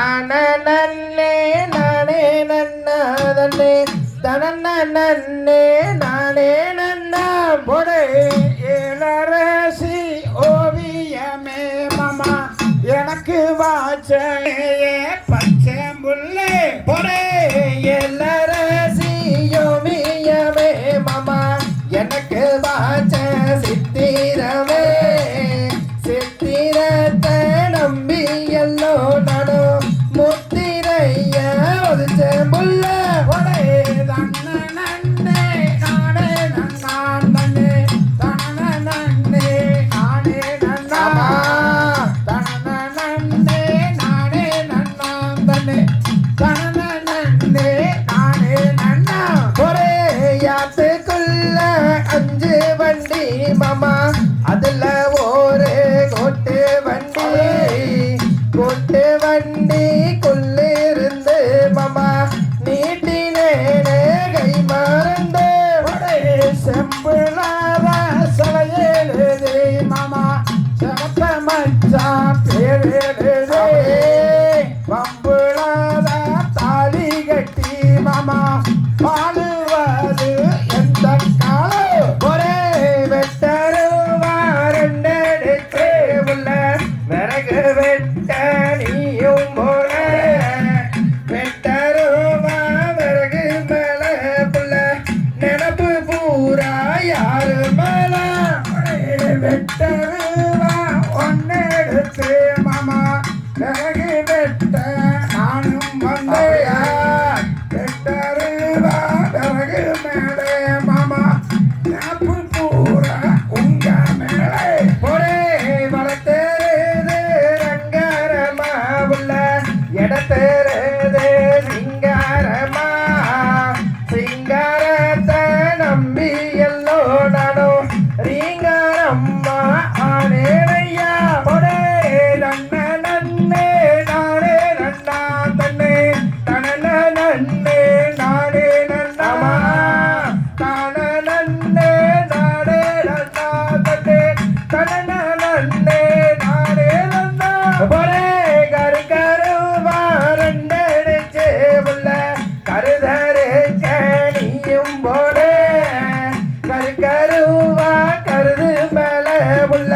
தானே நன்னே நானே நன்னாதன்னே. தனன்ன நன்னே நானே நன்னா. பொடே ஏழரசி ஓவியமே மமா. எனக்கு வாச்சே. நன்னான் தன்னே நன்னே நானே நன்னா ஒரே யாத்துக்குள்ள அஞ்சு வண்டி மாமா. அதுல ஒரு கொட்டு வண்டி. கொட்டு வண்டிக்குள்ள இருந்து மாமா நீட்டினேனே கை மறந்து. ஒரே செம்பிளாத மாமா. வெட்டருவா ஒன்னெடுத்து மாமா. விறகு வெட்ட நானும் வந்தேன் வெட்டருவா விறகு மேலே மாமா. நாப்பு பூரா உங்க மேலே. ஒரே ரங்கரமா உள்ள. நன்னே நாடே நன்னமா தான நன்னே நானே நன்னா தன்னே தனன நன்னே நானே நன்னா ஒரே கரு கருவா ரெண்டடிச்சு உள்ள. கருதருக்க போலே கரு கருது மேல உள்ள.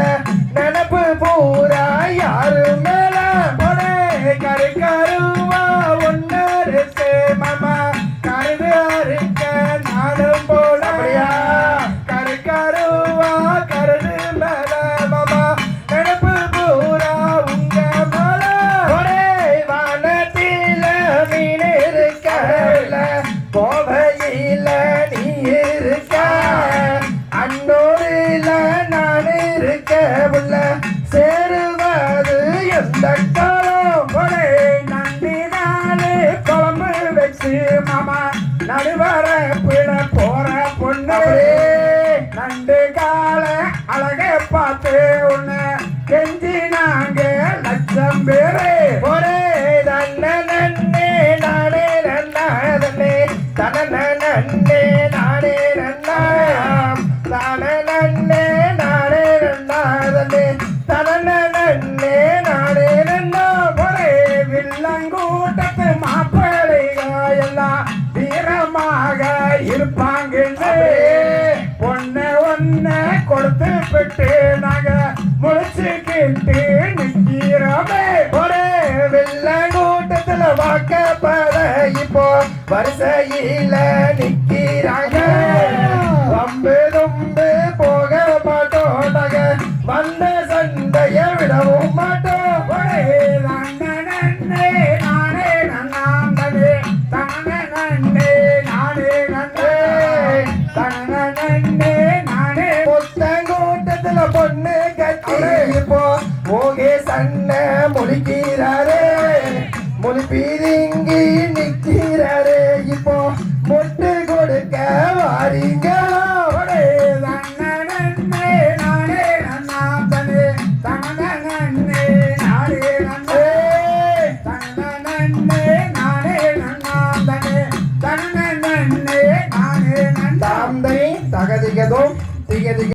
நினப்பு பூரா யாரு மேல? போலே கரு கோவையில் நீ இருக்க. அன்னோரில நான் இருக்க உள்ள. சேருவது எந்த காலம் நன்னாதன்னே தனன நன்னே நானே ஒரே வில்லங்கூட்டத்து மாப்பிள்ளைகள் எல்லாம் வீரமாக இருப்பாங்க பொண்ணு ஒண்ணு கொடுத்து விட்டு நாங்க முடிச்சுக்கிட்டு நிற்கிறோமே. ஒரே வில்லங்கூட்டத்துல வாக்கப்பட இப்போ வரிசையில நிற்க போகேஷ் அண்ணன் மொழிக்கிறாரே. மொழிப்பீரிங்கி நிற்கிறாரே. இப்போ முட்டு கொடுக்க வாரீங்க. தகதிகதோ திகதிக